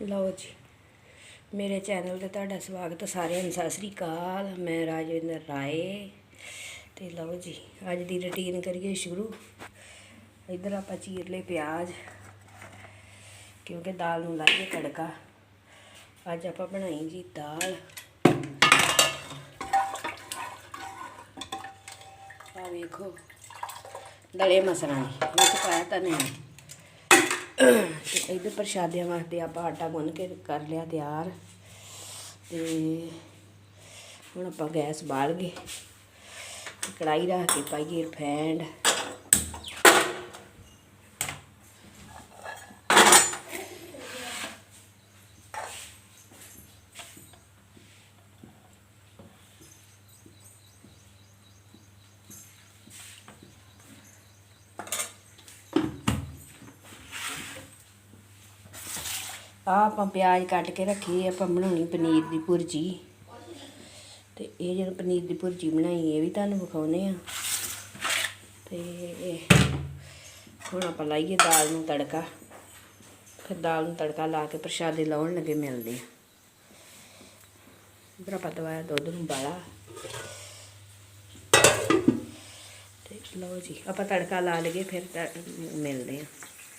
ਲਓ ਜੀ, ਮੇਰੇ ਚੈਨਲ ਤੇ ਤੁਹਾਡਾ ਸਵਾਗਤ ਹੈ ਸਾਰਿਆਂ ਨੂੰ, ਸਤਿ ਸ੍ਰੀ ਅਕਾਲ। ਮੈਂ ਰਾਜਵਿੰਦਰ ਰਾਏ ਤੇ ਲਓ ਜੀ, ਅੱਜ ਦੀ ਰੁਟੀਨ ਕਰੀਏ ਸ਼ੁਰੂ। ਇੱਧਰ ਆਪਾਂ ਚੀਰ ਲਏ ਪਿਆਜ਼, ਕਿਉਂਕਿ ਦਾਲ ਨੂੰ ਲਾਈਏ ਤੜਕਾ। ਅੱਜ ਆਪਾਂ ਬਣਾਈ ਜੀ ਦਾਲ। ਆ ਵੇਖੋ, ਦਲੇ ਮਸਰਾਂ ਵਿੱਚ ਪਾਇਆ ਤਾਂ ਨਹੀਂ। ਤੇ ਇਧਰ ਪ੍ਰਸ਼ਾਦਿਆਂ ਵਾਸਤੇ ਆਪਾਂ ਆਟਾ ਗੁੰਨ ਕੇ ਕਰ ਲਿਆ ਤਿਆਰ। ਤੇ ਹੁਣ ਆਪਾਂ ਗੈਸ ਬਾਲ ਗਏ। ਤੇ ਕੜਾਈ ਰੱਖ ਕੇ ਪਾਈਏ ਫੈਂਡ ਆਹ ਆਪਾਂ ਪਿਆਜ਼ ਕੱਟ ਕੇ ਰੱਖੀ, ਆਪਾਂ ਬਣਾਉਣੀ ਪਨੀਰ ਦੀ ਭੁਰਜੀ। ਤੇ ਇਹ ਜਦੋਂ ਪਨੀਰ ਦੀ ਭੁਰਜੀ ਬਣਾਈ, ਇਹ ਵੀ ਤੁਹਾਨੂੰ ਵਿਖਾਉਨੇ ਆ। ਤੇ ਹੁਣ ਆਪਾਂ ਲਾਈਏ ਦਾਲ ਨੂੰ ਤੜਕਾ। ਫਿਰ ਦਾਲ ਨੂੰ ਤੜਕਾ ਲਾ ਕੇ ਪ੍ਰਸ਼ਾਦੇ ਲਾਉਣ ਲੱਗੇ ਮਿਲਦੇ ਆ। ਇਧਰ ਆਪਾਂ ਦਵਾਇਆ ਦੁੱਧ ਨੂੰ ਬਾਲਾ। ਤੇ ਲਓ ਜੀ, ਆਪਾਂ ਤੜਕਾ ਲਾ ਲਈਏ, ਫਿਰ ਮਿਲਦੇ ਆ।